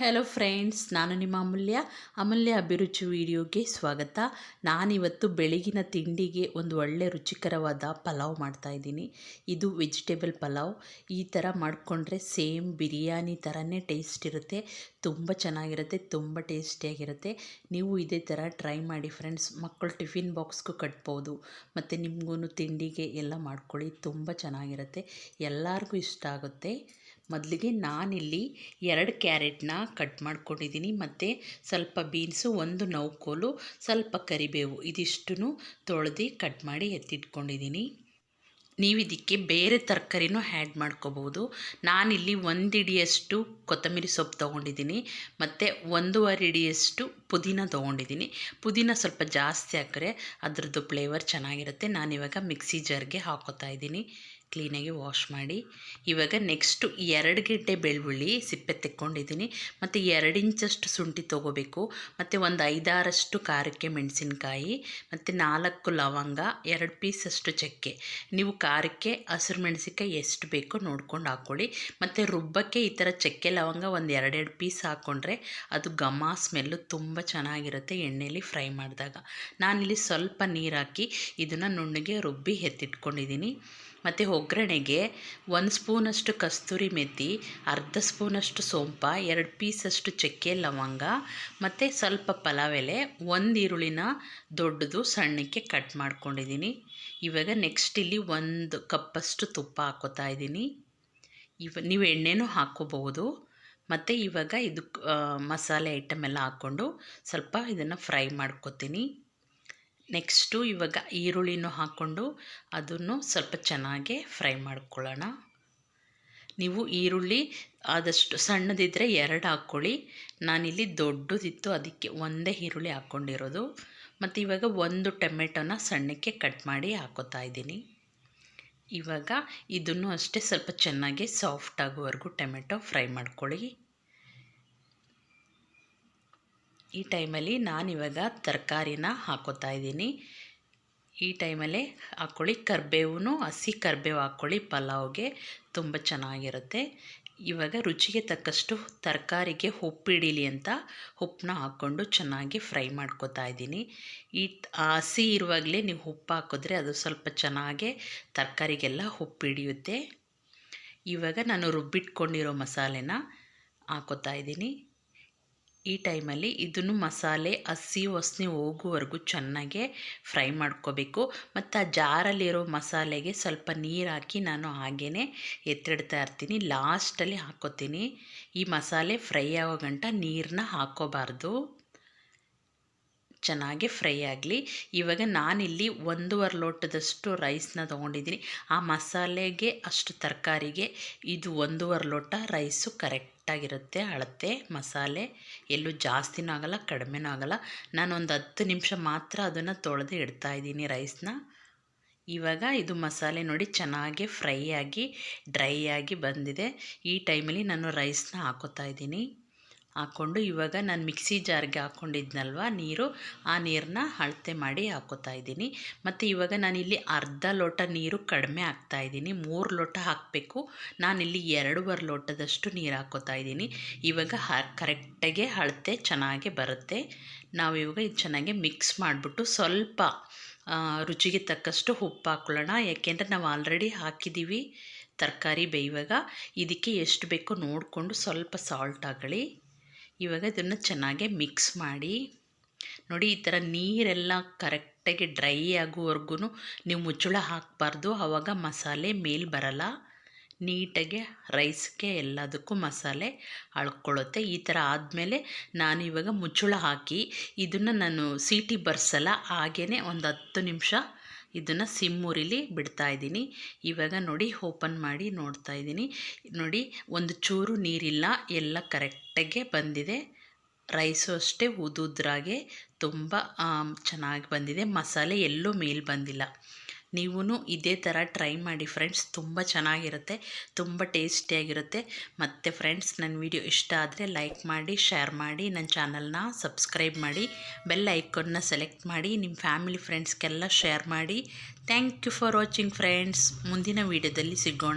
Hello friends ನಾನು ನಿಮ್ಮ ಅಮೂಲ್ಯ. ಅಮೂಲ್ಯ ಅಭಿರುಚಿ ವಿಡಿಯೋಗೆ ಸ್ವಾಗತ. ನಾನಿವತ್ತು ಬೆಳಗಿನ ತಿಂಡಿಗೆ ಒಂದು ಒಳ್ಳೆ ರುಚಿಕರವಾದ ಪಲಾವ್ ಮಾಡ್ತಾಯಿದ್ದೀನಿ ಇದು ವೆಜಿಟೇಬಲ್ ಪಲಾವ್. ಈ ಥರ ಮಾಡಿಕೊಂಡ್ರೆ ಸೇಮ್ ಬಿರಿಯಾನಿ ಥರನೇ ಟೇಸ್ಟ್ ಇರುತ್ತೆ. ತುಂಬ ಚೆನ್ನಾಗಿರುತ್ತೆ, ತುಂಬ ಟೇಸ್ಟಿಯಾಗಿರುತ್ತೆ ನೀವು ಇದೇ ಥರ ಟ್ರೈ ಮಾಡಿ ಫ್ರೆಂಡ್ಸ್ ಮಕ್ಕಳು ಟಿಫಿನ್ ಬಾಕ್ಸ್ಗೂ ಕಟ್ಬೋದು. ಮತ್ತು ನಿಮಗೂ ತಿಂಡಿಗೆ ಎಲ್ಲ ಮಾಡ್ಕೊಳ್ಳಿ, ತುಂಬ ಚೆನ್ನಾಗಿರುತ್ತೆ. ಎಲ್ಲರಿಗೂ ಇಷ್ಟ ಆಗುತ್ತೆ. ಮೊದಲಿಗೆ ನಾನಿಲ್ಲಿ ಎರಡು ಕ್ಯಾರೆಟ್ನ ಕಟ್ ಮಾಡ್ಕೊಂಡಿದ್ದೀನಿ, ಮತ್ತು ಸ್ವಲ್ಪ ಬೀನ್ಸು, ಒಂದು ನೌಕೋಲು ಸ್ವಲ್ಪ ಕರಿಬೇವು ಇದಿಷ್ಟು ತೊಳೆದು ಕಟ್ ಮಾಡಿ ಎತ್ತಿಟ್ಕೊಂಡಿದ್ದೀನಿ. ನೀವು ಇದಕ್ಕೆ ಬೇರೆ ತರಕಾರಿನೂ ಆ್ಯಡ್ ಮಾಡ್ಕೋಬೋದು. ನಾನಿಲ್ಲಿ ಒಂದು ಇಡಿಯಷ್ಟು ಕೊತ್ತಂಬರಿ ಸೊಪ್ಪು ತೊಗೊಂಡಿದ್ದೀನಿ, ಮತ್ತು ಒಂದೂವರೆ ಇಡಿಯಷ್ಟು ಪುದೀನ ತೊಗೊಂಡಿದ್ದೀನಿ. ಪುದೀನ ಸ್ವಲ್ಪ ಜಾಸ್ತಿ ಹಾಕಿದ್ರೆ ಅದರದ್ದು ಫ್ಲೇವರ್ ಚೆನ್ನಾಗಿರುತ್ತೆ. ನಾನಿವಾಗ ಮಿಕ್ಸಿ ಜಾರ್ಗೆ ಹಾಕೋತಾ ಇದ್ದೀನಿ. ಕ್ಲೀನಾಗಿ ವಾಶ್ ಮಾಡಿ ಇವಾಗ ನೆಕ್ಸ್ಟು ಎರಡು ಗಿಡ್ಡೆ ಬೆಳ್ಳುಳ್ಳಿ ಸಿಪ್ಪೆ ತೆಕ್ಕೊಂಡಿದ್ದೀನಿ. ಮತ್ತು ಎರಡು ಇಂಚಷ್ಟು ಶುಂಠಿ ತೊಗೋಬೇಕು. ಮತ್ತು ಒಂದು ಐದಾರಷ್ಟು ಖಾರಕ್ಕೆ ಮೆಣಸಿನ್ಕಾಯಿ. ಮತ್ತು ನಾಲ್ಕು ಲವಂಗ, ಎರಡು ಪೀಸಷ್ಟು ಚಕ್ಕೆ. ನೀವು ಖಾರಕ್ಕೆ, ಹಸಿರು ಮೆಣಸಿನ್ಕಾಯಿ ಎಷ್ಟು ಬೇಕೋ ನೋಡ್ಕೊಂಡು ಹಾಕ್ಕೊಳ್ಳಿ. ಮತ್ತು ರುಬ್ಬಕ್ಕೆ ಈ ಥರ ಚಕ್ಕೆ, ಲವಂಗ ಒಂದು ಎರಡೆರಡು ಪೀಸ್ ಹಾಕ್ಕೊಂಡ್ರೆ ಅದು ಘಮ, ಸ್ಮೆಲ್ಲು ತುಂಬ ಚೆನ್ನಾಗಿರುತ್ತೆ ಎಣ್ಣೆಯಲ್ಲಿ ಫ್ರೈ ಮಾಡಿದಾಗ. ನಾನಿಲ್ಲಿ ಸ್ವಲ್ಪ ನೀರು ಹಾಕಿ ಇದನ್ನು ನುಣ್ಣಗೆ ರುಬ್ಬಿ ಎತ್ತಿಟ್ಕೊಂಡಿದ್ದೀನಿ. ಮತ್ತು ಒಗ್ಗರಣೆಗೆ ಒಂದು ಸ್ಪೂನಷ್ಟು ಕಸ್ತೂರಿ ಮೆತ್ತಿ ಅರ್ಧ ಸ್ಪೂನಷ್ಟು ಸೋಂಪ, ಎರಡು ಪೀಸಷ್ಟು ಚಕ್ಕೆ ಲವಂಗ ಮತ್ತು ಸ್ವಲ್ಪ ಪಲಾವ್ ಎಲೆ, ಒಂದು ಈರುಳ್ಳಿನ ದೊಡ್ಡದು ಸಣ್ಣಕ್ಕೆ ಕಟ್ ಮಾಡ್ಕೊಂಡಿದ್ದೀನಿ ಇವಾಗ ನೆಕ್ಸ್ಟ್ ಇಲ್ಲಿ ಒಂದು ಕಪ್ಪಷ್ಟು ತುಪ್ಪ ಹಾಕೋತಾ ಇದ್ದೀನಿ ಇವ, ನೀವು ಎಣ್ಣೆನೂ ಹಾಕ್ಕೋಬಹುದು ಮತ್ತು ಇವಾಗ ಇದು ಮಸಾಲೆ ಐಟಮ್ ಎಲ್ಲ ಹಾಕ್ಕೊಂಡು ಸ್ವಲ್ಪ ಇದನ್ನು ಫ್ರೈ ಮಾಡ್ಕೊತೀನಿ. ನೆಕ್ಸ್ಟು ಇವಾಗ ಈರುಳ್ಳಿನೂ ಹಾಕ್ಕೊಂಡು ಅದನ್ನು ಸ್ವಲ್ಪ ಚೆನ್ನಾಗಿ ಫ್ರೈ ಮಾಡ್ಕೊಳ್ಳೋಣ. ನೀವು ಈರುಳ್ಳಿ ಆದಷ್ಟು ಸಣ್ಣದಿದ್ದರೆ ಎರಡು ಹಾಕ್ಕೊಳ್ಳಿ. ನಾನಿಲ್ಲಿ ದೊಡ್ಡದಿತ್ತು, ಅದಕ್ಕೆ ಒಂದೇ ಈರುಳ್ಳಿ ಹಾಕ್ಕೊಂಡಿರೋದು. ಮತ್ತು ಇವಾಗ ಒಂದು ಟೊಮೆಟೊನ ಸಣ್ಣಕ್ಕೆ ಕಟ್ ಮಾಡಿ ಹಾಕೋತಾ ಇದ್ದೀನಿ. ಇವಾಗ ಇದನ್ನು ಅಷ್ಟೇ ಸ್ವಲ್ಪ ಚೆನ್ನಾಗಿ ಸಾಫ್ಟ್ ಆಗೋವರೆಗೂ ಟೊಮೆಟೊ ಫ್ರೈ ಮಾಡ್ಕೊಳ್ಳಿ. ಈ ಟೈಮಲ್ಲಿ ನಾನಿವಾಗ ತರಕಾರಿನ ಹಾಕೋತಾ ಇದ್ದೀನಿ. ಈ ಟೈಮಲ್ಲೇ ಹಾಕ್ಕೊಳ್ಳಿ ಕರಿಬೇವು ಹಸಿ ಕರ್ಬೇವು ಹಾಕ್ಕೊಳ್ಳಿ ಪಲಾವ್ಗೆ ತುಂಬ ಚೆನ್ನಾಗಿರುತ್ತೆ. ಇವಾಗ ರುಚಿಗೆ ತಕ್ಕಷ್ಟು ತರಕಾರಿಗೆ ಉಪ್ಪು ಉಪ್ಪಿಡೀಲಿ ಅಂತ ಉಪ್ಪನ್ನ ಹಾಕ್ಕೊಂಡು ಚೆನ್ನಾಗಿ ಫ್ರೈ ಮಾಡ್ಕೊತಾ ಇದ್ದೀನಿ. ಈ ಹಸಿ ಇರುವಾಗಲೇ ನೀವು ಉಪ್ಪು ಹಾಕಿದ್ರೆ ಅದು ಸ್ವಲ್ಪ ಚೆನ್ನಾಗೆ ತರಕಾರಿಗೆಲ್ಲ ಉಪ್ಪು ಹಿಡಿಯುತ್ತೆ. ಇವಾಗ ನಾನು ರುಬ್ಬಿಟ್ಕೊಂಡಿರೋ ಮಸಾಲೆನ ಹಾಕೋತಾ ಇದ್ದೀನಿ. ಈ ಟೈಮಲ್ಲಿ ಇದನ್ನು ಮಸಾಲೆ, ಹಸಿ ಹೊಸ್ನಿ ಹೋಗುವವರೆಗೂ ಚೆನ್ನಾಗೆ ಫ್ರೈ ಮಾಡ್ಕೋಬೇಕು. ಮತ್ತು ಆ ಜಾರಲ್ಲಿರೋ ಮಸಾಲೆಗೆ ಸ್ವಲ್ಪ ನೀರು ಹಾಕಿ ನಾನು ಹಾಗೇ ಎತ್ತಿಡ್ತಾ ಇರ್ತೀನಿ. ಲಾಸ್ಟಲ್ಲಿ ಹಾಕೋತೀನಿ. ಈ ಮಸಾಲೆ ಫ್ರೈ ಆಗೋ ಗಂಟ ನೀರನ್ನ ಹಾಕೋಬಾರ್ದು. ಚೆನ್ನಾಗಿ ಫ್ರೈ ಆಗಲಿ. ಇವಾಗ ನಾನಿಲ್ಲಿ ಒಂದೂವರೆ ಲೋಟದಷ್ಟು ರೈಸ್ನ ತೊಗೊಂಡಿದ್ದೀನಿ. ಆ ಮಸಾಲೆಗೆ ಅಷ್ಟು ತರಕಾರಿಗೆ ಇದು ಒಂದೂವರೆ ಲೋಟ ರೈಸು ಕರೆಕ್ಟಾಗಿರುತ್ತೆ. ಅಳತೆ, ಮಸಾಲೆ ಎಲ್ಲೂ ಜಾಸ್ತಿನೂ ಆಗೋಲ್ಲ, ಕಡಿಮೆನೂ ಆಗೋಲ್ಲ. ಒಂದು ಹತ್ತು ನಿಮಿಷ ಮಾತ್ರ ಅದನ್ನು ತೊಳೆದು ಇಡ್ತಾ ಇದ್ದೀನಿ ರೈಸ್ನ. ಇವಾಗ ಇದು ಮಸಾಲೆ ನೋಡಿ ಚೆನ್ನಾಗಿ ಫ್ರೈ ಆಗಿ, ಡ್ರೈ ಆಗಿ ಬಂದಿದೆ. ಈ ಟೈಮಲ್ಲಿ ನಾನು ರೈಸ್ನ ಹಾಕೋತಾ ಇದ್ದೀನಿ. ಹಾಕ್ಕೊಂಡು ಇವಾಗ ನಾನು ಮಿಕ್ಸಿ ಜಾರ್ಗೆ ಹಾಕ್ಕೊಂಡಿದ್ನಲ್ವ ನೀರು, ಆ ನೀರನ್ನ ಅಳತೆ ಮಾಡಿ ಹಾಕೋತಾ ಇದ್ದೀನಿ. ಮತ್ತು ಇವಾಗ ನಾನಿಲ್ಲಿ ಅರ್ಧ ಲೋಟ ನೀರು ಕಡಿಮೆ ಹಾಕ್ತಾಯಿದ್ದೀನಿ ಮೂರು ಲೋಟ ಹಾಕಬೇಕು. ನಾನಿಲ್ಲಿ ಎರಡೂವರೆ ಲೋಟದಷ್ಟು ನೀರು ಹಾಕೋತಾ ಇದ್ದೀನಿ. ಇವಾಗ ಕರೆಕ್ಟಾಗೆ ಅಳತೆ ಚೆನ್ನಾಗೆ ಬರುತ್ತೆ. ನಾವು ಇವಾಗ ಇದು ಚೆನ್ನಾಗಿ ಮಿಕ್ಸ್ ಮಾಡಿಬಿಟ್ಟು ಸ್ವಲ್ಪ ರುಚಿಗೆ ತಕ್ಕಷ್ಟು ಉಪ್ಪು ಹಾಕ್ಕೊಳ್ಳೋಣ ಯಾಕೆಂದರೆ ನಾವು ಆಲ್ರೆಡಿ ಹಾಕಿದ್ದೀವಿ ತರಕಾರಿ ಬೇಯುವಾಗ. ಇದಕ್ಕೆ ಎಷ್ಟು ಬೇಕೋ ನೋಡಿಕೊಂಡು ಸ್ವಲ್ಪ ಸಾಲ್ಟ್ ಹಾಕೊಳ್ಳಿ. ಇವಾಗ ಇದನ್ನು ಚೆನ್ನಾಗೆ ಮಿಕ್ಸ್ ಮಾಡಿ, ನೋಡಿ ಈ ಥರ ನೀರೆಲ್ಲ ಕರೆಕ್ಟಾಗಿ ಡ್ರೈ ಆಗುವವರೆಗೂ ನೀವು ಮುಚ್ಚಳ ಹಾಕಬಾರ್ದು ಆವಾಗ ಮಸಾಲೆ ಮೇಲೆ ಬರಲ್ಲ. ನೀಟಾಗಿ ರೈಸ್ಗೆ ಎಲ್ಲದಕ್ಕೂ ಮಸಾಲೆ ಅಳ್ಕೊಳ್ಳುತ್ತೆ. ಈ ಥರ ಆದಮೇಲೆ ನಾನು ಇವಾಗ ಮುಚ್ಚಳ ಹಾಕಿ, ಇದನ್ನು ನಾನು ಸೀಟಿ ಬರ್ಸಲ್ಲ ಹಾಗೇ ಒಂದು ಹತ್ತು ನಿಮಿಷ ಇದನ್ನು ಸಿಮ್ಮೂರಿಲಿ ಬಿಡ್ತಾ ಇದ್ದೀನಿ. ಇವಾಗ ನೋಡಿ ಓಪನ್ ಮಾಡಿ ನೋಡ್ತಾ ಇದ್ದೀನಿ. ನೋಡಿ ಒಂದು ಚೂರು ನೀರಿಲ್ಲ, ಎಲ್ಲ ಕರೆಕ್ಟಾಗೆ ಬಂದಿದೆ. ರೈಸು ಅಷ್ಟೇ ಉದುದ್ರಾಗೆ ತುಂಬ ಚೆನ್ನಾಗಿ ಬಂದಿದೆ. ಮಸಾಲೆ ಎಲ್ಲೂ ಮೇಲೆ ಬಂದಿಲ್ಲ. ನೀವು ಇದೇ ಥರ ಟ್ರೈ ಮಾಡಿ ಫ್ರೆಂಡ್ಸ್. ತುಂಬ ಚೆನ್ನಾಗಿರುತ್ತೆ, ತುಂಬ ಟೇಸ್ಟಿಯಾಗಿರುತ್ತೆ. ಮತ್ತು ಫ್ರೆಂಡ್ಸ್, ನನ್ನ ವಿಡಿಯೋ ಇಷ್ಟ ಆದರೆ ಲೈಕ್ ಮಾಡಿ, ಶೇರ್ ಮಾಡಿ, ನನ್ನ ಚಾನಲ್ನ ಸಬ್ಸ್ಕ್ರೈಬ್ ಮಾಡಿ, ಬೆಲ್ ಐಕನ್ನ ಸೆಲೆಕ್ಟ್ ಮಾಡಿ, ನಿಮ್ಮ ಫ್ಯಾಮಿಲಿ ಫ್ರೆಂಡ್ಸ್ಗೆಲ್ಲ ಶೇರ್ ಮಾಡಿ. Thank you for watching friends. ಮುಂದಿನ ವೀಡಿಯೋದಲ್ಲಿ ಸಿಗೋಣ.